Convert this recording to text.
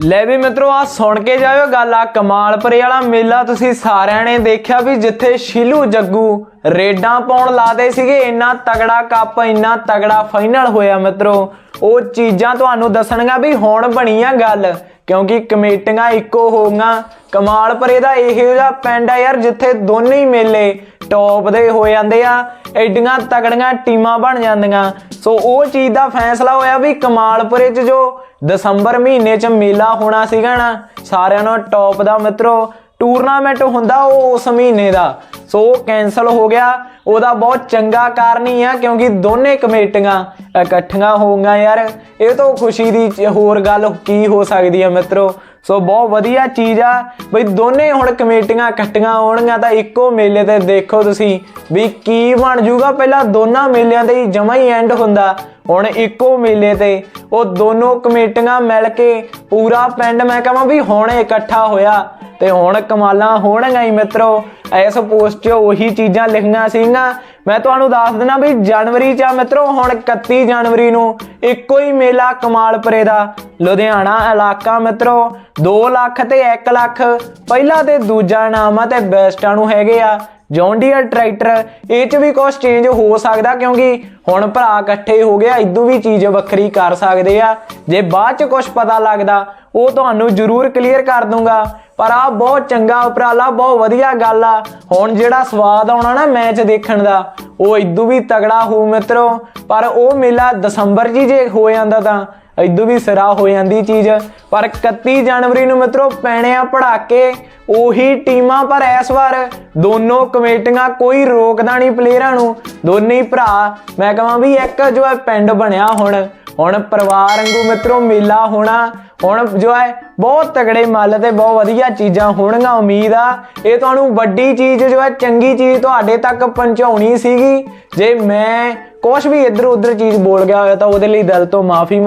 ਲੈ ਵੀ ਮਿੱਤਰੋ ਆ ਸੁਣ ਕੇ ਜਾਇਓ ਗੱਲ ਆ ਕਮਾਲਪੁਰੇ ਵਾਲਾ ਮੇਲਾ ਤੁਸੀਂ ਸਾਰਿਆਂ ਨੇ ਦੇਖਿਆ ਵੀ ਜਿੱਥੇ ਸ਼ੀਲੂ ਜੱਗੂ ਰੇਡਾਂ ਪਾਉਣ ਲਾਦੇ ਸੀਗੇ, ਇੰਨਾ ਤਗੜਾ ਕੱਪ, ਇੰਨਾ ਤਗੜਾ ਫਾਈਨਲ ਹੋਇਆ ਮਿੱਤਰੋ। ਉਹ ਚੀਜ਼ਾਂ ਤੁਹਾਨੂੰ ਦੱਸਣਗਾ ਵੀ ਹੁਣ ਬਣੀ ਆ ਗੱਲ, ਕਿਉਂਕਿ ਕਮੇਟੀਆਂ ਇੱਕੋ ਹੋਗੀਆਂ ਕਮਾਲਪੁਰੇ ਦਾ ਇਹੋ ਜਿਹਾ ਪਿੰਡ ਆ ਯਾਰ ਜਿੱਥੇ ਦੋਨੇ ਹੀ ਮੇਲੇ ਟੌਪ ਦੇ ਹੋ ਜਾਂਦੇ ਆ, ਐਡੀਆਂ ਤਗੜੀਆਂ ਟੀਮਾਂ ਬਣ ਜਾਂਦੀਆਂ। ਸੋ ਉਹ ਚੀਜ਼ ਦਾ ਫੈਸਲਾ ਹੋਇਆ ਵੀ ਕਮਾਲਪੁਰੇ 'ਚ ਜੋ ਦਸੰਬਰ ਮਹੀਨੇ 'ਚ ਮੇਲਾ ਹੋਣਾ ਸੀਗਾ ਨਾ, ਸਾਰਿਆਂ ਨੂੰ ਟੌਪ ਦਾ ਮਿੱਤਰੋ, ਟੂਰਨਾਮੈਂਟ ਹੁੰਦਾ ਉਹ ਉਸ ਮਹੀਨੇ ਦਾ। ਸੋ ਉਹ ਕੈਨਸਲ ਹੋ ਗਿਆ। ਉਹਦਾ ਬਹੁਤ ਚੰਗਾ ਕਾਰਨ ਹੀ ਆ ਕਿਉਂਕਿ ਦੋਨੇ ਕਮੇਟੀਆਂ ਇਕੱਠੀਆਂ ਹੋ ਗਈਆਂ ਯਾਰ। ਇਹ ਤੋਂ ਖੁਸ਼ੀ ਦੀ ਹੋਰ ਗੱਲ ਕੀ ਹੋ ਸਕਦੀ ਹੈ ਮਿੱਤਰੋ? ਸੋ ਬਹੁਤ ਵਧੀਆ ਚੀਜ਼ ਆ। ਬਈ ਦੋਨੇ ਹੁਣ ਕਮੇਟੀਆਂ ਇਕੱਠੀਆਂ ਹੋਣਗੀਆਂ ਤਾਂ ਇੱਕੋ ਮੇਲੇ ਤੇ ਦੇਖੋ ਤੁਸੀਂ ਵੀ ਕੀ ਬਣ ਜੂਗਾ। ਪਹਿਲਾਂ ਦੋਨਾਂ ਮੇਲਿਆਂ ਤੇ ਜਮਾ ਹੀ ਐਂਡ ਹੁੰਦਾ। ਹੁਣ ਇੱਕੋ ਮੇਲੇ ਤੇ ਉਹ ਦੋਨੋਂ ਕਮੇਟੀਆਂ ਮਿਲ ਕੇ ਪੂਰਾ ਪਿੰਡ ਮੈਂ ਕਹਾਂ ਵੀ ਹੁਣ ਇਕੱਠਾ ਹੋਇਆ। ਤੇ ਹੁਣ ਕਮਾਲਾਂ ਹੋਣਗੀਆਂ ਹੀ ਮਿੱਤਰੋ। ਇਸ ਪੋਸਟ 'ਚ ਉਹੀ ਚੀਜ਼ਾਂ ਲਿਖੀਆਂ ਸੀਗੀਆਂ। ਮੈਂ ਤੁਹਾਨੂੰ ਦੱਸ ਦਿੰਦਾ ਵੀ ਜਨਵਰੀ 'ਚ ਆ ਮਿੱਤਰੋ, ਹੁਣ 31 ਜਨਵਰੀ ਨੂੰ ਇੱਕੋ ਹੀ ਮੇਲਾ ਕਮਾਲਪੁਰੇ ਦਾ, ਲੁਧਿਆਣਾ ਇਲਾਕਾ ਮਿੱਤਰੋ 2 ਲੱਖ ਤੇ 1 ਲੱਖ। ਪਹਿਲਾ ਤੇ ਦੂਜਾ ਨਾਮ ਆ ਤੇ ਬੈਸਟਾਂ ਨੂੰ ਹੈਗੇ ਆ ਜੌਂਡੀਅਰ ਟਰੈਕਟਰ ਇਹ ਚ ਵੀ ਕੁਝ ਚੇਂਜ ਹੋ ਸਕਦਾ ਕਿਉਂਕਿ ਹੁਣ ਭਰਾ ਇਕੱਠੇ ਹੋ ਗਿਆ ਇਦੋਂ ਵੀ ਚੀਜ਼ ਵੱਖਰੀ ਕਰ ਸਕਦੇ ਆ। ਜੇ ਬਾਅਦ ਚ ਕੁਝ ਪਤਾ ਲੱਗਦਾ, ਉਹ ਤੁਹਾਨੂੰ ਜ਼ਰੂਰ ਕਲੀਅਰ ਕਰ ਦੂੰਗਾ। ਪਰ ਆ ਬਹੁਤ ਚੰਗਾ ਉਪਰਾਲਾ, ਬਹੁਤ ਵਧੀਆ ਗੱਲ ਆ। ਹੁਣ ਜਿਹੜਾ ਸਵਾਦ ਆਉਣਾ ਨਾ ਮੈਚ ਦੇਖਣ ਦਾ, ਉਹ ਇਦੋਂ ਵੀ ਤਗੜਾ ਹੋ ਮਿੱਤਰੋ। ਪਰ ਉਹ ਮੇਲਾ ਦਸੰਬਰ ਜੀ ਜੇ ਹੋ ਜਾਂਦਾ ਤਾਂ ਇਦੋਂ ਵੀ ਸਿਰਾ ਹੋ ਜਾਂਦੀ ਚੀਜ਼। ਪਰ 31 ਜਨਵਰੀ ਨੂੰ ਮਿੱਤਰੋ ਪੈਣੇ ਆ ਪੜਾਕੇ ਉਹੀ ਟੀਮਾਂ, ਪਰ ਇਸ ਵਾਰ ਦੋਨੋਂ ਕਮੇਟੀਆਂ ਕੋਈ ਰੋਕਦਾ ਨਹੀਂ ਪਲੇਅਰਾਂ ਨੂੰ। ਦੋਨੇ ਭਰਾ, ਮੈਂ ਕਹਾਂ ਵੀ ਇੱਕ ਜੋ ਹੈ ਪਿੰਡ ਬਣਿਆ ਹੁਣ। ਹੁਣ ਪਰਿਵਾਰ ਵਾਂਗੂ ਮਿੱਤਰੋ ਮੇਲਾ ਹੋਣਾ। ਹੁਣ ਜੋ ਹੈ ਬਹੁਤ ਤਗੜੇ ਮੱਲ ਤੇ ਬਹੁਤ ਵਧੀਆ ਚੀਜ਼ਾਂ ਹੋਣਗੀਆਂ, ਉਮੀਦ ਆ। ਇਹ ਤੁਹਾਨੂੰ ਵੱਡੀ ਚੀਜ਼ ਜੋ ਹੈ, ਚੰਗੀ ਚੀਜ਼ ਤੁਹਾਡੇ ਤੱਕ ਪਹੁੰਚਾਉਣੀ ਸੀਗੀ। ਜੇ ਮੈਂ ਕੁਝ ਵੀ ਇੱਧਰ ਉੱਧਰ ਚੀਜ਼ ਬੋਲ ਗਿਆ ਹੋਇਆ ਤਾਂ ਉਹਦੇ ਲਈ ਦਿਲ ਤੋਂ ਮਾਫੀ